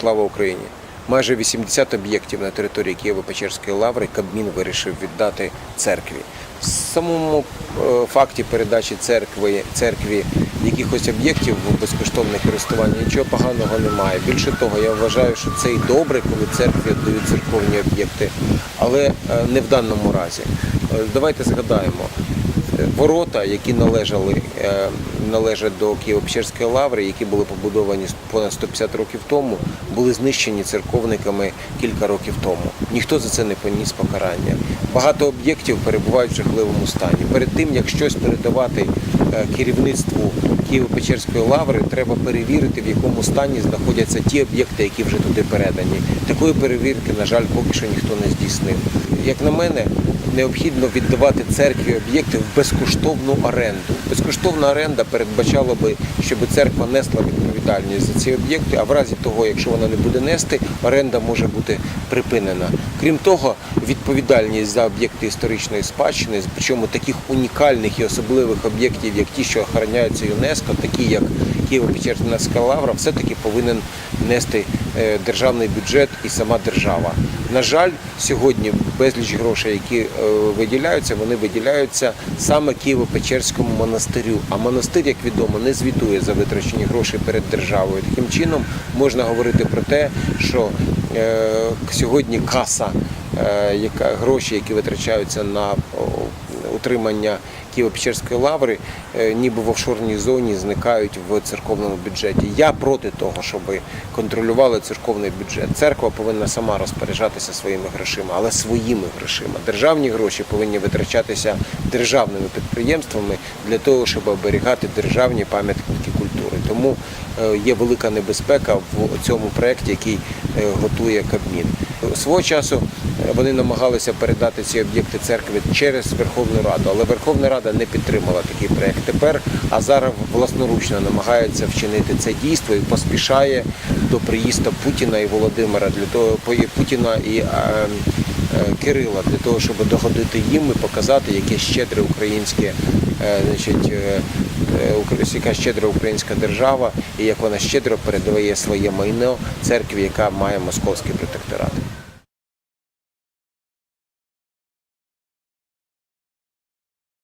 Слава Україні! Майже 80 об'єктів на території Києво-Печерської лаври Кабмін вирішив віддати церкві. В самому е, факті передачі церкви, церкві якихось об'єктів в безкоштовне користування нічого поганого немає. Більше того, я вважаю, що це і добре, коли церкві віддають церковні об'єкти, але е, не в даному разі. Е, Давайте згадаємо. Ворота, які належали, е, належать до Києво-Печерської лаври, які були побудовані понад 150 років тому, були знищені церковниками кілька років тому. Ніхто за це не поніс покарання. Багато об'єктів перебувають в жахливому стані. Перед тим, як щось передавати е, керівництву Києво-Печерської лаври, треба перевірити, в якому стані знаходяться ті об'єкти, які вже туди передані. Такої перевірки, на жаль, поки що ніхто не здійснив. Як на мене, необхідно віддавати церкві об'єкти в безкоштовну оренду. Безкоштовна оренда передбачала би, щоб церква несла відповідальність за ці об'єкти, а в разі того, якщо вона не буде нести, оренда може бути припинена. Крім того, відповідальність за об'єкти історичної спадщини, причому таких унікальних і особливих об'єктів, як ті, що охороняються ЮНЕСКО, такі як Києво-Печерська лавра, все-таки повинен нести е, державний бюджет і сама держава. На жаль, сьогодні безліч грошей, які е, виділяються, вони виділяються саме Києво-Печерському монастирю. А монастир, як відомо, не звітує за витрачені гроші перед державою. Таким чином можна говорити про те, що е, сьогодні каса, яка гроші, які витрачаються на утримання Києво-Печерської лаври, е, ніби в офшорній зоні зникають в церковному бюджеті. Я проти того, щоб контролювали церковний бюджет. Церква повинна сама розпоряджатися своїми грошима, але своїми грошима. Державні гроші повинні витрачатися державними підприємствами для того, щоб оберігати державні пам'ятники культури. Тому е, є велика небезпека в цьому проєкті, який е, готує Кабмін. Свого часу вони намагалися передати ці об'єкти церкви через Верховну Раду, але Верховна Рада не підтримала такий проєкт. Тепер Азаров власноручно намагається вчинити це дійство і поспішає до приїзду Путіна і Володимира для того Путіна і е, е, Кирила для того, щоб догодити їм і показати, яке щедре українське, е, значить, яка щедра українська держава і як вона щедро передає своє майно церкві, яка має московський протекторат.